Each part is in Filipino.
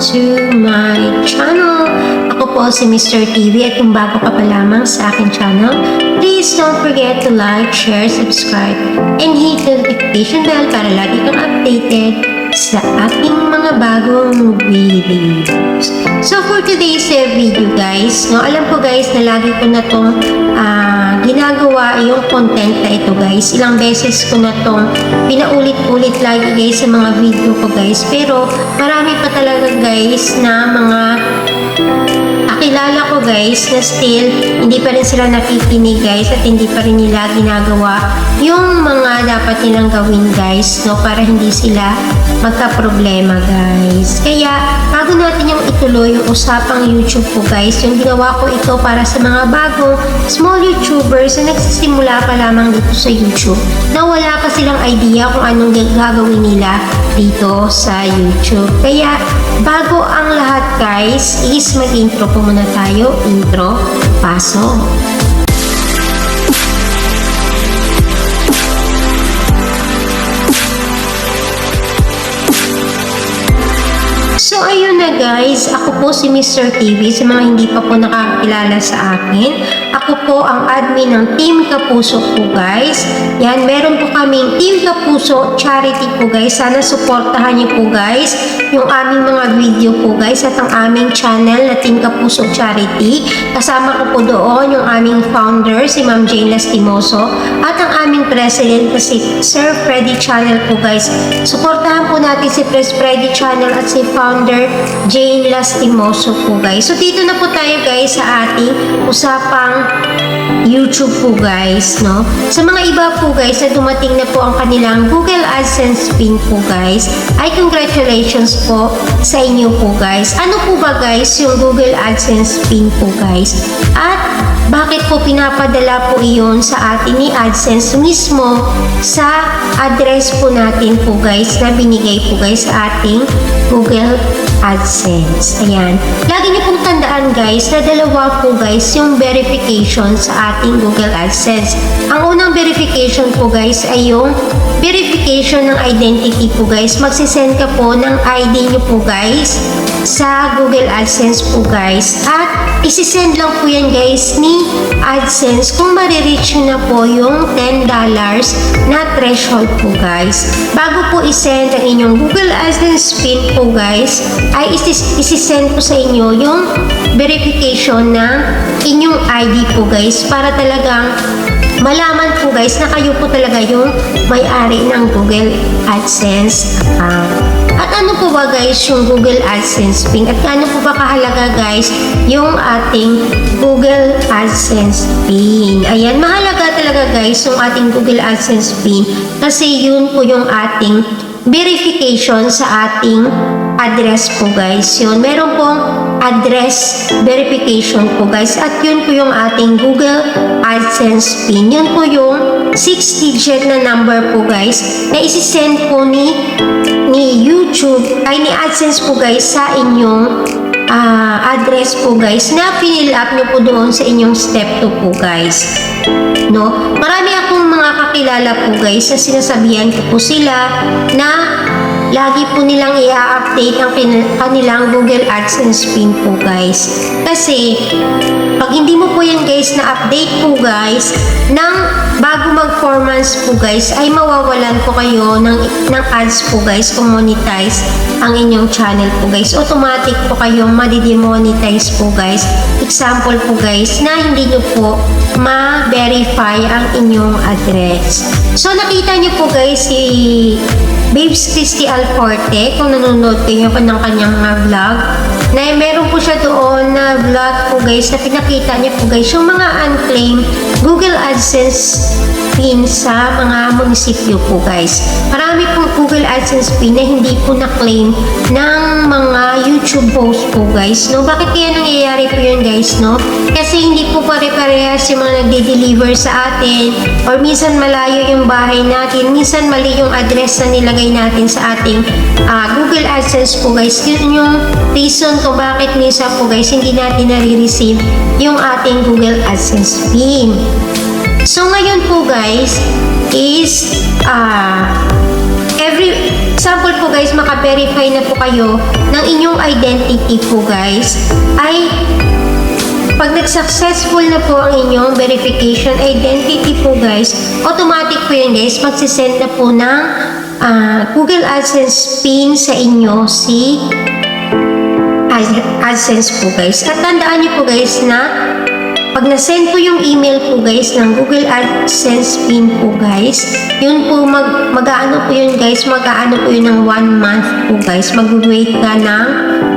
to my channel. Ako po si Mr. TV at kung bago ka pa lamang sa aking channel, please don't forget to like, share, subscribe, and hit the notification bell para lagi kang updated sa ating mga bagong videos. So for today's uh, video guys, no, alam ko guys na lagi ko na tong ah, ginagawa yung content na ito guys. Ilang beses ko na tong pinaulit-ulit lagi guys sa mga video ko guys. Pero marami pa talaga guys na mga kakilala ko guys na still hindi pa rin sila nakikinig guys at hindi pa rin nila ginagawa yung mga dapat nilang gawin guys no para hindi sila magka-problema guys. Kaya bago natin yung ituloy yung usapang YouTube ko guys, yung ginawa ko ito para sa mga bagong small YouTubers na nagsisimula pa lamang dito sa YouTube na wala pa silang idea kung anong gagawin nila dito sa YouTube. Kaya bago ang lahat guys is mag-intro po muna tayo. Intro, pasok. So ayun na guys, ako po si Mr. TV sa mga hindi pa po nakakilala sa akin. Ako po ang admin ng Team Kapuso po guys. Yan, meron po kaming Team Kapuso charity po guys. Sana suportahan niyo po guys yung aming mga video po guys at ang aming channel na Team Kapuso Charity. Kasama ko po doon yung aming founder si Ma'am Jane Lastimoso at ang aming president na si Sir Freddy Channel po guys. Suportahan po natin si Pres Freddy Channel at si founder Jane Lastimoso po guys. So dito na po tayo guys sa ating usapang YouTube po guys, no? Sa mga iba po guys na dumating na po ang kanilang Google AdSense pin po guys, ay congratulations po sa inyo po guys. Ano po ba guys yung Google AdSense pin po guys? At bakit po pinapadala po iyon sa atin ni AdSense mismo sa address po natin po guys na binigay po guys sa ating Google AdSense. Ayan. Lagi niyo pong tandaan guys na dalawa po guys yung verification sa ating Google AdSense. Ang unang verification po guys ay yung verification ng identity po guys. Magsisend ka po ng ID niyo po guys sa Google AdSense po guys. At isisend lang po yan guys ni AdSense kung marireach nyo na po yung $10 na threshold po guys. Bago po isend ang inyong Google AdSense pin po guys, ay isis isisend po sa inyo yung verification ng inyong ID po guys para talagang malaman po guys na kayo po talaga yung may-ari ng Google AdSense account. At ano po ba guys yung Google AdSense pin? At ano po ba kahalaga guys yung ating Google AdSense pin? Ayan, mahalaga talaga guys yung ating Google AdSense pin kasi yun po yung ating verification sa ating address po guys. Yun, meron pong address verification po guys. At yun po yung ating Google AdSense PIN. Yun po yung 6-digit na number po guys na isisend po ni ni YouTube ay ni AdSense po guys sa inyong ah, address po guys na fill up nyo po doon sa inyong step 2 po guys. No? Marami akong mga kakilala po guys na sinasabihan ko po sila na lagi po nilang i-update ang kanilang Google AdSense pin po guys. Kasi pag hindi mo po yan guys na update po guys ng bago mag 4 months po guys ay mawawalan po kayo ng, ng ads po guys kung monetize ang inyong channel po guys. Automatic po kayong madidemonetize po guys. Example po guys na hindi nyo po ma-verify ang inyong address. So nakita nyo po guys si Babes Christy Alforte, kung nanonood kayo pa ng kanyang mga vlog, na meron po siya doon na vlog po guys, na pinakita niya po guys, yung mga unclaimed Google AdSense pin sa mga munisipyo po guys. Marami pong Google AdSense pin na hindi po na-claim ng mga YouTube post po guys, no? Bakit kaya nangyayari po yun guys, no? Kasi hindi po pare-parehas yung mga nagde-deliver sa atin or minsan malayo yung bahay natin, minsan mali yung address na nilagay natin sa ating ah, Google AdSense po guys. Yun yung reason kung bakit minsan po guys hindi natin nare-receive yung ating Google AdSense pin. So ngayon po guys is ah every example po guys, maka-verify na po kayo ng inyong identity po guys, ay pag nag-successful na po ang inyong verification identity po guys, automatic po yun guys, magsisend na po ng ah, Google AdSense PIN sa inyo si Ad- AdSense po guys. At tandaan niyo po guys na pag na-send po yung email po guys ng Google AdSense PIN po guys, yun po mag, mag-ano po yun guys, mag-ano po yun ng one month po guys. Mag-wait ka ng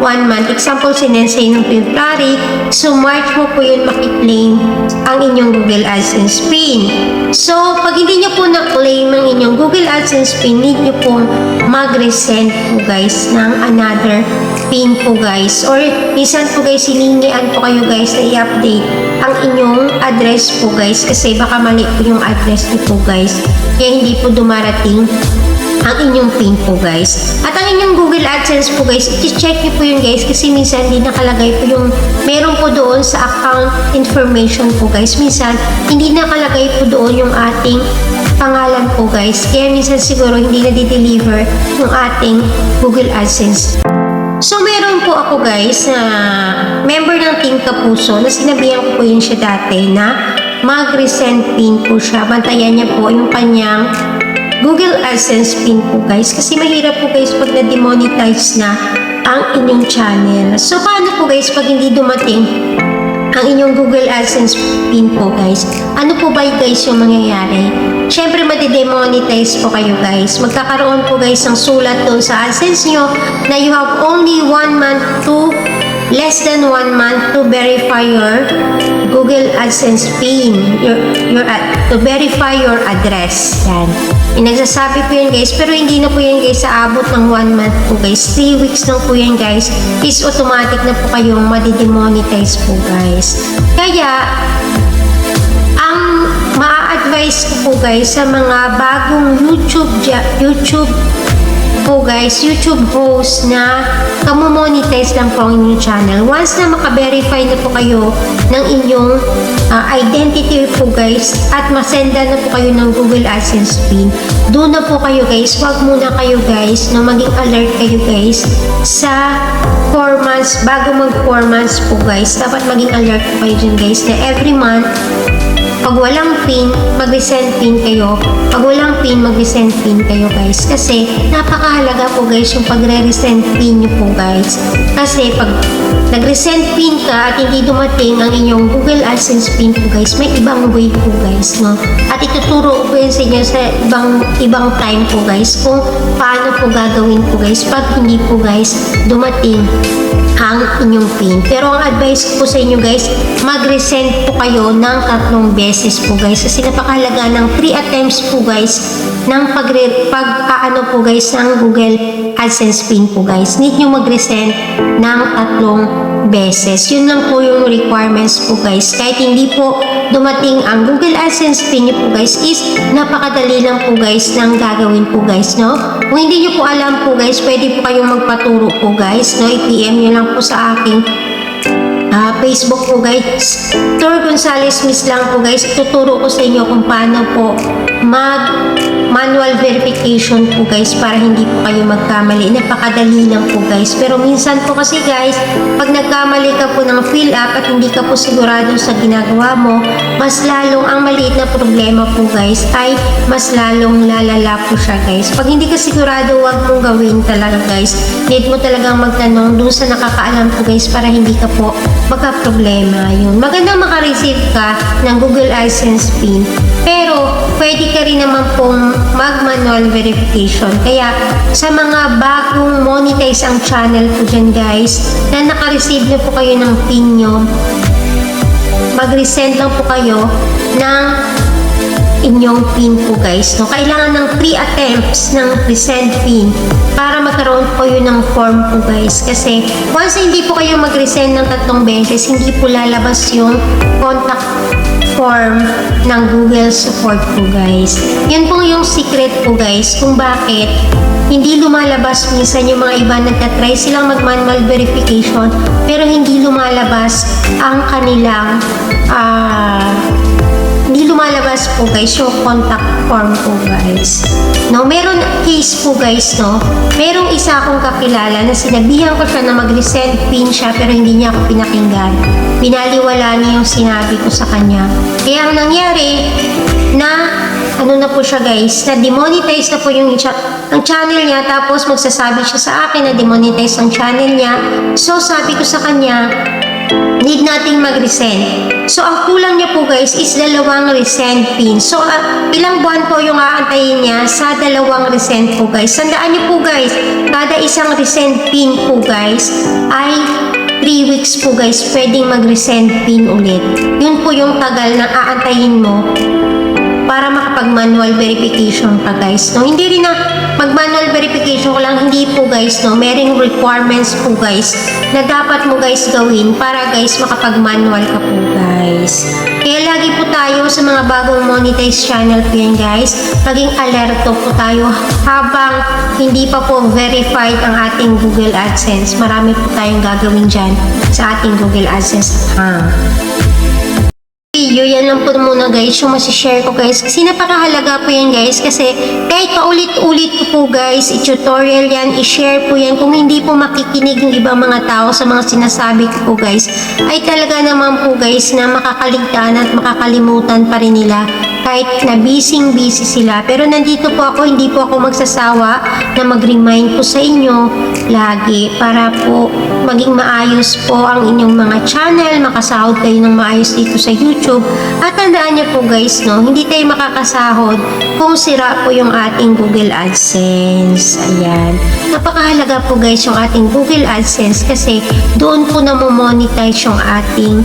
one month. Example, sinend sa'yo ng February, so March mo po yun makiklaim ang inyong Google AdSense PIN. So, pag hindi nyo po na-claim ang inyong Google AdSense PIN, need nyo po mag-resend po guys ng another PIN po guys. Or, minsan po guys, hiningian po kayo guys na i-update ang inyong address po guys kasi baka mali po yung address niyo po guys. Kaya hindi po dumarating ang inyong PIN po guys. At ang inyong Google AdSense po guys, i-check niyo po yun guys kasi minsan hindi nakalagay po yung meron po doon sa account information po guys. Minsan hindi nakalagay po doon yung ating pangalan po guys. Kaya minsan siguro hindi na deliver yung ating Google AdSense. Ako guys na member ng Team Kapuso na sinabihan ko po yun siya dati na mag-resend pin po siya. Bantayan niya po yung kanyang Google AdSense pin po guys. Kasi mahirap po guys pag na-demonetize na ang inyong channel. So, paano po guys pag hindi dumating ang inyong Google AdSense pin po guys. Ano po ba guys yung mangyayari? Siyempre madidemonetize po kayo guys. Magkakaroon po guys ng sulat doon sa AdSense nyo na you have only one month to less than one month to verify your AdSense pin. Your, your, ad- to verify your address. Yan. Yung nagsasabi po yun guys, pero hindi na po yan guys sa abot ng one month po guys. Three weeks lang po yan guys. Is automatic na po kayong madidemonetize po guys. Kaya, ang maa-advise ko po guys sa mga bagong YouTube YouTube po guys, YouTube host na kamumonetize lang po ang inyong channel. Once na makaverify na po kayo ng inyong ah, identity po guys at masenda na po kayo ng Google AdSense PIN, doon na po kayo guys. Huwag muna kayo guys na maging alert kayo guys sa 4 months, bago mag 4 months po guys. Dapat maging alert po kayo dyan guys na every month pag walang pin, mag-resend pin kayo. Pag walang pin, mag-resend pin kayo guys. Kasi napakahalaga po guys yung pagre-resend pin nyo po guys. Kasi pag nag-resend pin ka at hindi dumating ang inyong Google AdSense pin po guys, may ibang way po guys, no? At ituturo ko yun sa inyo sa ibang, ibang time po guys kung paano po gagawin po guys pag hindi po guys dumating ang inyong pin. Pero ang advice ko po sa inyo guys, mag-resend po kayo ng tatlong beses po guys. Kasi napakahalaga ng 3 attempts po guys ng pag, pag aano po guys ng Google AdSense pin po guys. Need nyo mag-resend ng tatlong beses. Yun lang po yung requirements po guys. Kahit hindi po dumating ang Google AdSense pin nyo po guys is napakadali lang po guys ng gagawin po guys, no? Kung hindi nyo po alam po guys, pwede po kayong magpaturo po guys, no? I-PM nyo lang po sa aking Ah, Facebook po guys. Tor Gonzales Miss lang po guys. Ituturo ko sa inyo kung paano po mag manual verification po guys para hindi po kayo magkamali. Napakadali lang po guys. Pero minsan po kasi guys, pag nagkamali ka po ng fill up at hindi ka po sigurado sa ginagawa mo, mas lalong ang maliit na problema po guys ay mas lalong lalala po siya guys. Pag hindi ka sigurado, wag mong gawin talaga guys. Need mo talagang magtanong dun sa nakakaalam po guys para hindi ka po magka-problema yun. Magandang makareceive ka ng Google AdSense PIN. Pero, pwede ka rin naman pong mag-manual verification. Kaya, sa mga bagong monetize ang channel po dyan guys, na nakareceive na po kayo ng PIN nyo, mag-resend lang po kayo ng inyong pin po guys. No? Kailangan ng 3 attempts ng resend pin para magkaroon po yun ng form po guys. Kasi once hindi po kayo mag-resend ng tatlong beses, hindi po lalabas yung contact form ng Google support po guys. Yun po yung secret po guys kung bakit hindi lumalabas minsan yung mga iba nagtatry silang mag-manual verification pero hindi lumalabas ang kanilang ah hindi lumalabas po guys yung contact form po guys. No, meron case po guys, no. Merong isa akong kakilala na sinabihan ko siya na mag-resend pin siya pero hindi niya ako pinakinggan. Pinaliwala niya yung sinabi ko sa kanya. Kaya ang nangyari na ano na po siya guys, na demonetize na po yung ang channel niya tapos magsasabi siya sa akin na demonetize ang channel niya. So sabi ko sa kanya, need nating mag-resend. So, ang kulang niya po guys is dalawang resend pin. So, ah, ilang buwan po yung aantayin niya sa dalawang resend po guys. Tandaan niyo po guys, kada isang resend pin po guys ay 3 weeks po guys pwedeng mag-resend pin ulit. Yun po yung tagal na aantayin mo para makapag-manual verification pa guys. No, hindi rin na mag-manual verification ko lang, hindi po guys, no, merong requirements po guys na dapat mo guys gawin para guys makapag-manual ka po guys. Kaya lagi po tayo sa mga bagong monetized channel po yan guys, maging alerto po tayo habang hindi pa po verified ang ating Google AdSense. Marami po tayong gagawin dyan sa ating Google AdSense account video, yan lang po muna guys, yung masishare ko guys. Kasi napakahalaga po yan guys, kasi kahit paulit-ulit po guys, i-tutorial yan, i-share po yan. Kung hindi po makikinig ng ibang mga tao sa mga sinasabi ko po guys, ay talaga naman po guys na makakaligtaan at makakalimutan pa rin nila kahit na busy-busy sila. Pero nandito po ako, hindi po ako magsasawa na mag-remind po sa inyo lagi para po maging maayos po ang inyong mga channel, makasahod kayo ng maayos dito sa YouTube. At tandaan niyo po guys, no, hindi tayo makakasahod kung sira po yung ating Google AdSense. Ayan. Napakahalaga po guys yung ating Google AdSense kasi doon po na-monetize yung ating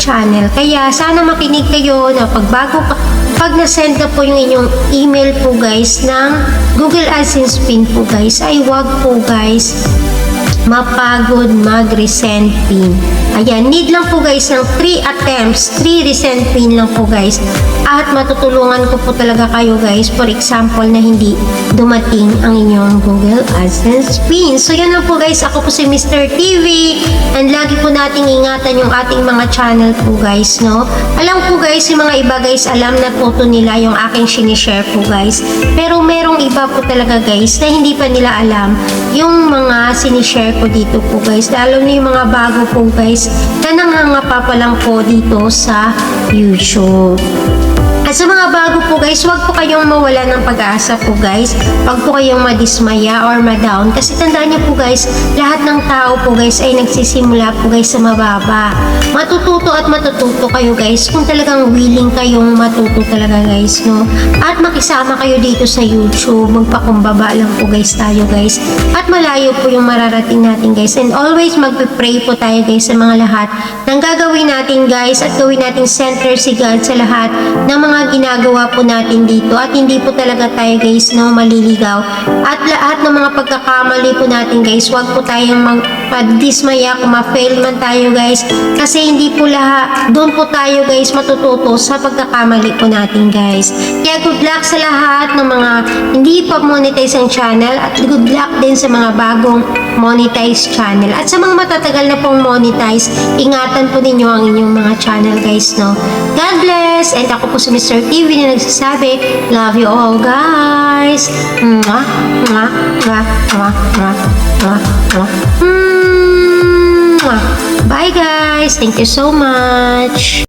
channel. Kaya sana makinig kayo na pagbago pa, pag na-send na po yung inyong email po guys ng Google AdSense pin po guys, ay wag po guys mapagod mag-resend pin. Ayan, need lang po guys ng 3 attempts, 3 resend pin lang po guys. At matutulungan ko po talaga kayo guys, for example na hindi dumating ang inyong Google AdSense pin. So yan lang po guys, ako po si Mr. TV and lagi po nating ingatan yung ating mga channel po guys, no? Alam po guys, yung mga iba guys, alam na po to nila yung aking sinishare po guys. Pero merong iba po talaga guys na hindi pa nila alam yung mga sinishare ko dito po guys. Lalo na yung mga bago po guys na nangangapa pa lang po dito sa YouTube. At sa mga bago po guys, huwag po kayong mawala ng pag-asa po guys. Huwag po kayong madismaya or ma-down. Kasi tandaan niyo po guys, lahat ng tao po guys ay nagsisimula po guys sa mababa. Matututo at matututo kayo guys kung talagang willing kayong matuto talaga guys, no? At makisama kayo dito sa YouTube. Magpakumbaba lang po guys tayo guys. At malayo po yung mararating natin guys. And always magpe-pray po tayo guys sa mga lahat ng gagawin natin guys at gawin natin center si God sa lahat ng mga ginagawa po natin dito at hindi po talaga tayo guys no maliligaw. At lahat ng mga pagkakamali po natin guys wag po tayong mag dismaya kung ma-fail man tayo guys. Kasi hindi po lahat doon po tayo guys matututo sa pagkakamali po natin guys. Kaya good luck sa lahat ng mga hindi pa monetize ang channel at good luck din sa mga bagong monetize channel. At sa mga matatagal na pong monetize ingatan po ninyo ang inyong mga channel guys no? God bless and ako po si Mr. TV na nagsasabi, love you all guys. Mwah, mwah, mwah, mwah, mwah, mwah, mwah. Hmm, mwah. Bye guys. Thank you so much.